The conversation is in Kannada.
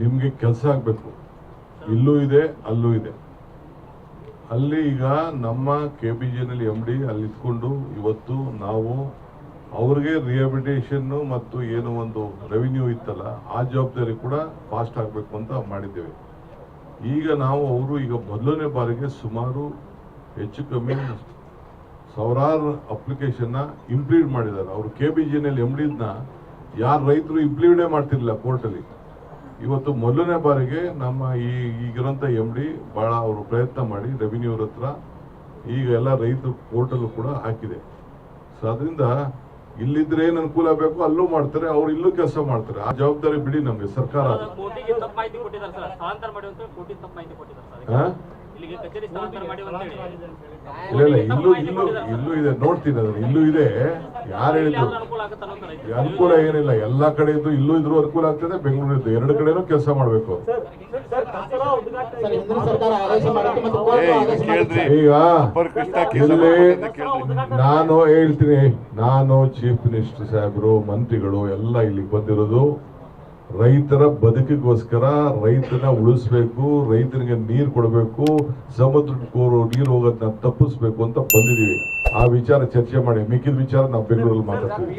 ನಿಮಗೆ ಕೆಲಸ ಆಗಬೇಕು. ಇಲ್ಲೂ ಇದೆ, ಅಲ್ಲೂ ಇದೆ. ಅಲ್ಲಿ ಈಗ ನಮ್ಮ ಕೆ ಬಿ ಜಿನಲ್ಲಿ ಎಂ ಡಿ ಅಲ್ಲಿ ಇದ್ಕೊಂಡು ಇವತ್ತು ನಾವು ಅವ್ರಿಗೆ ರಿಹಬಿಲಿಟೇಷನ್ ಮತ್ತು ಏನು ಒಂದು ರೆವಿನ್ಯೂ ಇತ್ತಲ್ಲ, ಆ ಜವಾಬ್ದಾರಿ ಕೂಡ ಫಾಸ್ಟ್ ಆಗಬೇಕು ಅಂತ ಮಾಡಿದ್ದೇವೆ. ಈಗ ನಾವು ಅವರು ಈಗ ಮೊದಲನೇ ಬಾರಿಗೆ ಸುಮಾರು ಹೆಚ್ಚು ಕಮ್ಮಿ ಸಾವಿರಾರು ಅಪ್ಲಿಕೇಶನ್ನ ಇಂಪ್ಲೀಟ್ ಮಾಡಿದ್ದಾರೆ. ಅವರು ಕೆ ಬಿ ಜಿನಲ್ಲಿ ಎಂ ಡಿನ ಯಾರು ರೈತರು ಇಂಪ್ಲಿಮೆಂಟೇ ಮಾಡ್ತಿರಲಿಲ್ಲ ಕೋರ್ಟಲ್ಲಿ ಇವತ್ತು ಮೊದಲನೇ ಬಾರಿಗೆ ನಮ್ಮ ಈ ಈಗಿರೋಂಥ ಎಂ ಡಿ ಭಾಳ ಅವರು ಪ್ರಯತ್ನ ಮಾಡಿ ರೆವಿನ್ಯೂ ಅವ್ರ ಹತ್ರ. ಈಗ ಎಲ್ಲ ರೈತರು ಪೋರ್ಟಲ್ ಕೂಡ ಹಾಕಿದೆ. ಸೊ ಅದರಿಂದ ಇಲ್ಲಿದ್ರೆ ಏನು ಅನುಕೂಲ ಬೇಕು ಅಲ್ಲೂ ಮಾಡ್ತಾರೆ ಅವ್ರು ಇಲ್ಲೂ ಕೆಲಸ ಮಾಡ್ತಾರೆ. ಆ ಜವಾಬ್ದಾರಿ ಬಿಡಿ ನಮಗೆ ಸರ್ಕಾರ. ಇಲ್ಲ ಇಲ್ಲ ಇಲ್ಲೂ ಇಲ್ಲೂ ಇಲ್ಲೂ ಇದೆ ನೋಡ್ತೀನಿ ಅದನ್ನ. ಇಲ್ಲೂ ಇದೆ. ಯಾರು ಹೇಳಿದ್ರು? ಅನುಕೂಲ ಏನಿಲ್ಲ. ಎಲ್ಲಾ ಕಡೆ ಇದ್ದು ಇಲ್ಲೂ ಇದ್ರೂ ಅನುಕೂಲ ಆಗ್ತದೆ ಬೆಂಗಳೂರಿದ್ದು ಎರಡು ಕಡೆನೂ ಕೆಲಸ ಮಾಡಬೇಕು. ಈಗ. ನಾನು ಹೇಳ್ತೀನಿ ನಾನು ಚೀಫ್ ಮಿನಿಸ್ಟರ್ ಸಾಹೇಬರು ಮಂತ್ರಿಗಳು ಎಲ್ಲ ಇಲ್ಲಿಗೆ ಬಂದಿರೋದು. ರೈತರ ಬದುಕಿಗೋಸ್ಕರ ರೈತನ ಉಳಿಸ್ಬೇಕು ರೈತನಿಗೆ ನೀರು ಕೊಡಬೇಕು ಸಮುದ್ರ ಕೋರು ನೀರು ಹೋಗೋದನ್ನ ತಪ್ಪಿಸ್ಬೇಕು ಅಂತ ಬಂದಿದ್ದೀವಿ. ಆ ವಿಚಾರ ಚರ್ಚೆ ಮಾಡಿ, ಮಿಕ್ಕಿದ ವಿಚಾರ ನಾವು ಬೆಂಗಳೂರಲ್ಲಿ ಮಾತಾಡ್ತೀವಿ.